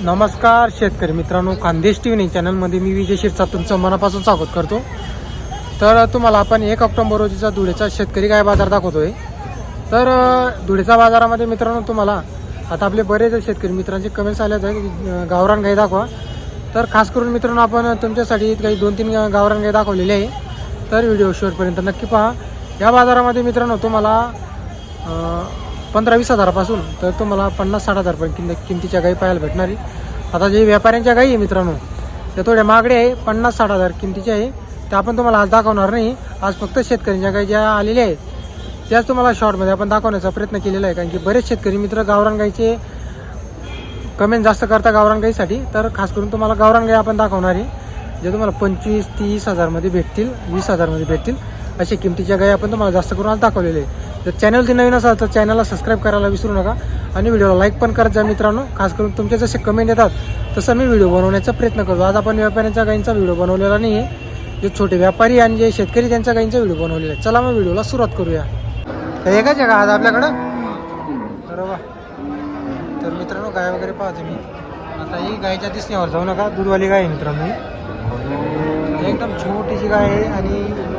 नमस्कार शेतकरी मित्रांनो खानदेश टी व्ही चॅनलमध्ये मी विजय शिरसा तुमचं मनापासून स्वागत करतो. तर तुम्हाला आपण एक ऑक्टोबर रोजीचा धुळेचा शेतकरी गाय बाजार दाखवतोय. तर धुळेच्या धुळेचा बाजारामध्ये मित्रांनो तुम्हाला आता आपले बरेच शेतकरी मित्रांचे कमेंट्स आले आहेत. गावरान गाई दाखवा. तर खास करून मित्रांनो आपण तुमच्यासाठी काही दोन तीन गावरान गाय दाखवलेले आहे. तर व्हिडिओ शेवटपर्यंत नक्की पहा. या बाजारामध्ये मित्रांनो तुम्हाला पंधरा वीस हजारापासून. तर तुम्हाला पन्नास साठ हजारपर्यंत किंमत किमतीच्या गाई पाहायला भेटणार आहे. आता जे व्यापाऱ्यांच्या गाई आहे मित्रांनो त्या थोड्या महागडे आहे. पन्नास साठ हजार किमतीच्या आहे. त्या आपण तुम्हाला आज दाखवणार नाही. आज फक्त शेतकऱ्यांच्या गाई ज्या आलेल्या आहेत त्याच तुम्हाला शॉर्टमध्ये आपण दाखवण्याचा प्रयत्न केलेला आहे. कारण की बरेच शेतकरी मित्र गावरान गाईचे कमेंट जास्त करता गावरान गाईसाठी. तर खास करून तुम्हाला गावरान गाई आपण दाखवणार आहे. जे तुम्हाला पंचवीस तीस हजारमध्ये भेटतील वीस हजारमध्ये भेटतील अशा किमतीच्या गाई आपण तुम्हाला जास्त करून आज दाखवलेले आहे जर चॅनल नवीन असाल तर चॅनलला सबस्क्राईब करायला विसरू नका. आणि व्हिडिओला लाईक पण करत जा मित्रांनो. खास करून तुमचे जसे कमेंट येतात तसं मी व्हिडिओ बनवण्याचा प्रयत्न करतो. आज आपण व्यापाऱ्यांच्या गाईंचा व्हिडिओ बनवलेला नाही आहे जे छोटे व्यापारी आणि जे शेतकरी त्यांच्या गाईंचा व्हिडिओ बनवलेला आहे. चला मग व्हिडिओला सुरुवात करूया. तर एकाच आहे का आज आपल्याकडं? बरोबर तर मित्रांनो गाय वगैरे पाहतो मी. आता ही गायच्या दिसण्यावर जाऊ नका. दूधवाली गाय आहे मित्रांनो एकदम छोटीशी गाय आहे आणि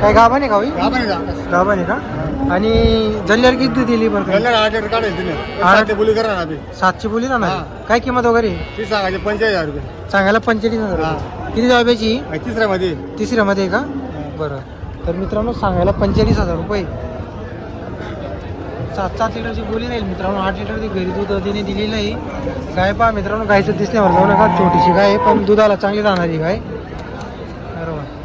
काय आहे का होई गाभण आहे का? आणि जल्ल्यावर किती दूध दिली बरं? आठ- बोली करा ना सातशे बोली ना. काय किंमत वगैरे? ती सांगायचे पंचेचाळीस हजार रुपये. सांगायला पंचेचाळीस हजार. किती जाब्याची आणि तिसऱ्या मध्ये तिसऱ्यामध्ये. आहे का? बरं. तर मित्रांनो सांगायला पंचेचाळीस हजार रुपये. सात सात लिटरची बोली राहील. मित्रांनो आठ लिटर ती घरी दूध तिने दिलेलं आहे. गाय पहा मित्रांनो गायचं दिसण्यावर जाऊ नका. छोटीशी गाय पण दुधाला चांगली राहणारी गाय. बरोबर.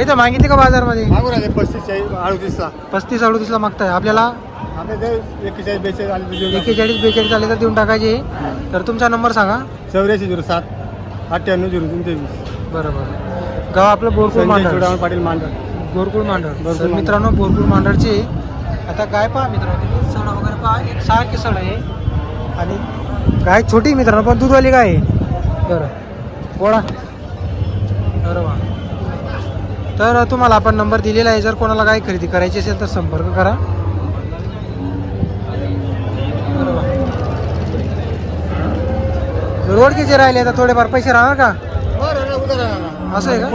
काही तर मागितली का बाजारमध्ये? मागून आले पस्तीस अडतीसला. पस्तीस अडतीसला मागताय. आपल्याला एक्केचाळीस बेचाळीस आले एकेचाळीस बेचाळीस आले तर देऊन टाकायचे. तर तुमचा नंबर सांगा. चौऱ्याऐंशी झिरो सात अठ्ठ्याण्णव झिरो तीन तेवीस. बरोबर. गाव आपलं बोरकुळ मांडळ पाटील बोरकुळ मांडळ बोरकुळ तर मांडळ. मित्रांनो बोरकुळ मांडळचे आता गाय पहा मित्रांनो सड वगैरे पहा एक सहा सड आहे. आणि गाय छोटी मित्रांनो पण दूधवाली गाय आहे? बरं. बोळा बरोबर तर तुम्हाला आपण नंबर दिलेला आहे. जर कोणाला गाय खरेदी करायची असेल तर संपर्क करा. बरोबर. रोडकीचे राहिले? तर थोडेफार पैसे राहणार का? असं आहे का?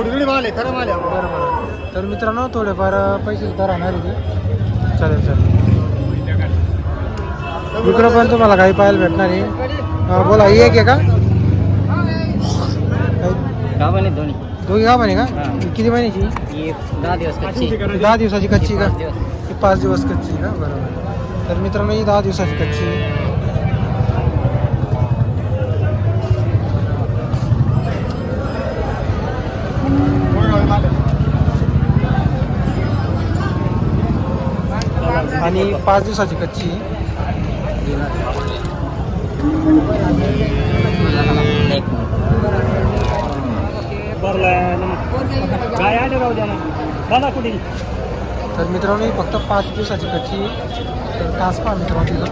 तर मित्रांनो थोडेफार पैसे सुद्धा राहणार इथे. चालेल चालेल. इकडं पण तुम्हाला काही पाहायला भेटणार आहे. हा, बोला ही एक आहे का? दोन्ही दोघी का? हा. किती महिन्याची ही दहा दिवस कच्ची. दहा दिवसाची कच्ची का? पाच दिवस. ही पाच दिवस कच्ची का? बरोबर. तर मित्रांनो ही दहा दिवसाची कच्ची. आहे. आणि पाच दिवसाची कच्ची. काय राहू द्या ना बघा कुठे? तर मित्रांनो ही फक्त पाच दिवसाची कच्ची तास पहा मित्रांनो तिथं.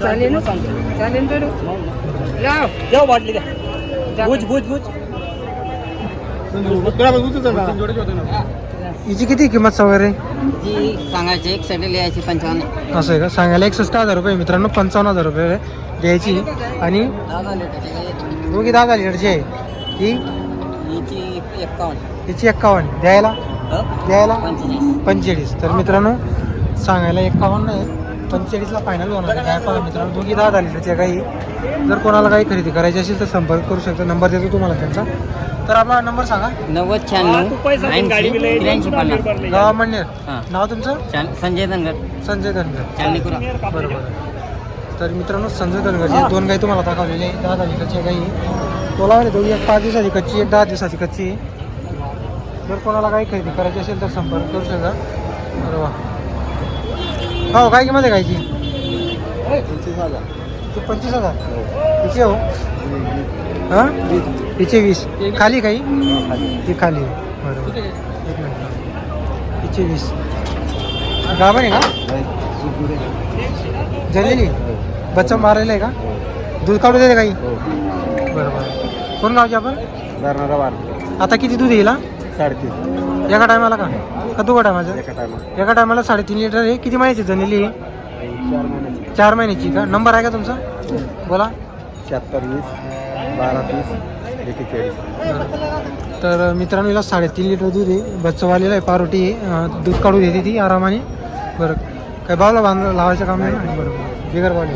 चालेल चालेल तर. जाऊ. वाटली द्या. भुज भुज भुज. हिची किती किंमत वगैरे जी सांगायची एक साठी लिहायची पंचावन्न. असं आहे का? सांगायला एकसष्ट हजार रुपये मित्रांनो पंचावन्न हजार रुपये द्यायची. आणि लिटरची दोघी दहा लिटरची आहे? ही? हिची एक्कावन्न हिची एक्कावन्न द्यायला? द्यायला? पंचेचाळीस. पंचेचाळीस. तर मित्रांनो सांगायला एक्कावन्न आहे. पंचेचाळीसला फायनल होणार आहे. काय पहा मित्रांनो दोघी दहा दहा लिटरच्या काही जर कोणाला काही खरेदी करायची असेल तर संपर्क करू शकता. नंबर देतो तुम्हाला त्यांचा. तर आपला नंबर सांगा. नव्वद शहाण्णव ऐंशी त्र्याऐंशी पन्नास. गावा म्हणणे हां. नाव तुमचं? चाल- संजय धनगर. संजय धनगर. चालनीपुरा बरोबर. तर मित्रांनो संजय धनगरचे दोन गाई तुम्हाला दाखवलेले आहे. दहा दहा लिटरच्या गाई. तोलावाले दोघी एक पाच दिवसाची कच्ची एक दहा दिवसाची कच्ची. आहे. जर कोणाला काही खरेदी करायची असेल तर संपर्क करू शकता. बरोबर हो काय किंमत आहे गायची ती पंचवीस हजार? तिचे हो? हां? तिचे वीस. खाली काही? ती खाली. बरोबर. एक मिनिट. तिचे वीस. गाभण आहे का? झालेली बच्चा मारायला आहे का? दूध काढू देते काही? बरं बरं कोण गावचे आपण? आता किती दूध येईल हा? साडेतीन. एका टायमाला का? का दोघा टायमाचं? एका टायमा एका टायमाला साडेतीन लिटर आहे. किती महिन्याची जणलेली आहे? चार महिन्याची. का? नंबर आहे का तुमचा? बोला. शहात्तर वीस. बारा तीस एकेचाळीस तर मित्रांनो हिला साडेतीन लिटर दूध आहे. बच्चवालेला आहे पारोटी आहे. दूध काढून देते ती आरामाने. बरं काय बावला बांध लावायचं काम नाही बरोबर बिगर बावले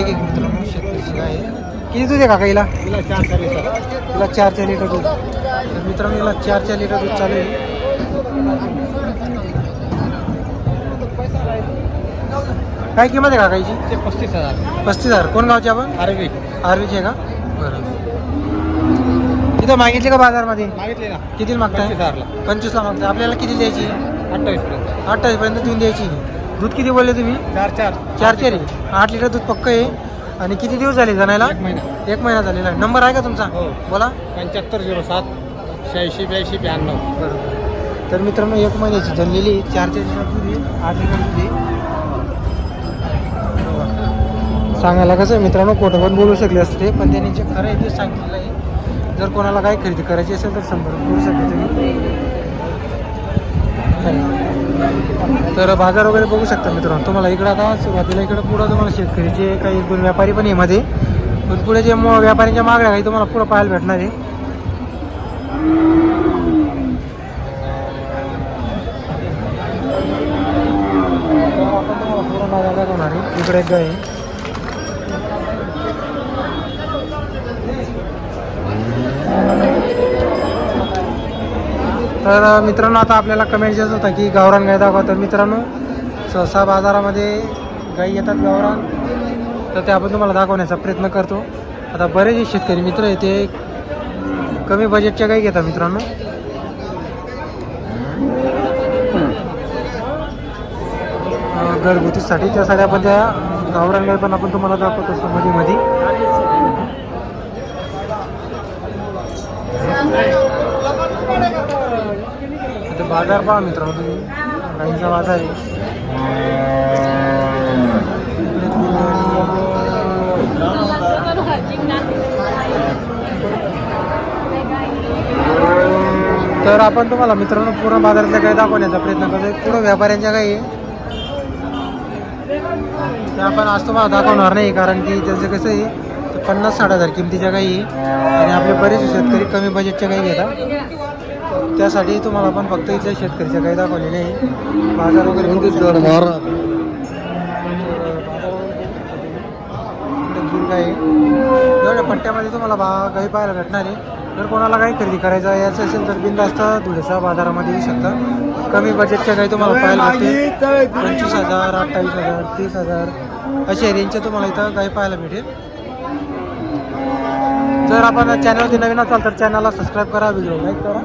एक एक मित्रांनो शेतकरीची गाय आहे. किती दूध आहे काका हिला? तिला चार चार लिटर तिला चार चार लिटर दूध. तर मित्रांनो हिला चार चार लिटर दूध चालू आहे. काय किंमत आहे काकाची ते पस्तीस हजार. पस्तीस हजार. कोण गावचे आपण? अरबी आर्वीचे आहे का? बरं. इथं मागितले का बाजारमध्ये? मागितले ना. किती मागताय? पंचवीसला मागताय. आपल्याला किती द्यायची? अठ्ठावीस पर्यंत अठ्ठावीस पर्यंत देऊन द्यायची. दूध किती बोलले तुम्ही? चार चार. चार चार. आठ लिटर दूध पक्क आहे. आणि किती दिवस झाले जाण्याला? एक महिना. एक महिना झालेला. आहे नंबर आहे का तुमचा? हो. बोला. पंच्याहत्तर झिरो सात शहाऐंशी ब्याऐंशी ब्याण्णव. बरोबर. तर मित्रांनो एक महिन्याची जनलेली चार चार लिटर दूध आहे. आठ लिटर दूध आहे. सांगायला कसं आहे मित्रांनो खोटं पण बोलू शकले असते पण त्यांनी जे खरं आहे ते सांगितलेलं आहे. जर कोणाला काय खरेदी करायची असेल तर संपर्क करू शकता तुम्ही. तर बाजार वगैरे बघू शकता मित्रांनो. तुम्हाला इकडं आता सुरुवातीला इकडं पुढं तुम्हाला शेतकरीचे काही दोन व्यापारी पण आहे मध्ये. पण पुढे जे व्यापाऱ्यांच्या मागण्या काही तुम्हाला पुढं पाहायला भेटणार आहे. तुम्हाला आहे इकडे एक गाय तर मित्रांनो आता आपल्याला कमेंट येत होता की गावरान गाय दाखवा. तर मित्रांनो सहसा बाजारामध्ये गाई येतात गावरान. तर ते आपण तुम्हाला दाखवण्याचा प्रयत्न करतो. आता बरेचसे शेतकरी मित्र आहे ते कमी बजेटच्या गाई घेतात मित्रांनो. घरगुतीसाठी. त्यासाठी आपण त्या गावरान गाय पण आपण तुम्हाला दाखवत असतो मध्ये मध्ये बाजार पहा मित्रांनो तुम्ही. गाईचा बाजार आहे. तर आपण तुम्हाला मित्रांनो पूर्ण बाजारातल्या काही दाखवण्याचा प्रयत्न करतोय. पूर्ण व्यापाऱ्यांच्या काही आहे. ते आपण आज तुम्हाला दाखवणार नाही कारण की त्याचं कसं आहे ते पन्नास साठ हजार किमतीच्या काही आहे. आणि आपले बरेचसे शेतकरी कमी बजेटच्या काही घेतात. त्यासाठी तुम्हाला आपण फक्त इथल्या शेतकरीच्या गाई दाखवलेल्या आहे. बाजार वगैरे. एवढ्या पट्ट्यामध्ये तुम्हाला बा गाई पाहायला भेटणार आहे. जर कोणाला काही खरेदी करायचं याचं असेल तर बिंदास्त धुळेचा बाजारामध्ये येऊ शकता. कमी बजेटच्या गाई तुम्हाला पाहायला भेटते पंचवीस हजार अठ्ठावीस हजार तीस हजार अशा रेंजच्या तुम्हाला इथं गाई पाहायला भेटेल. जर आपण चॅनलवरती नवीन असाल तर चॅनलला सबस्क्राईब करा व्हिडिओ लाईक करा.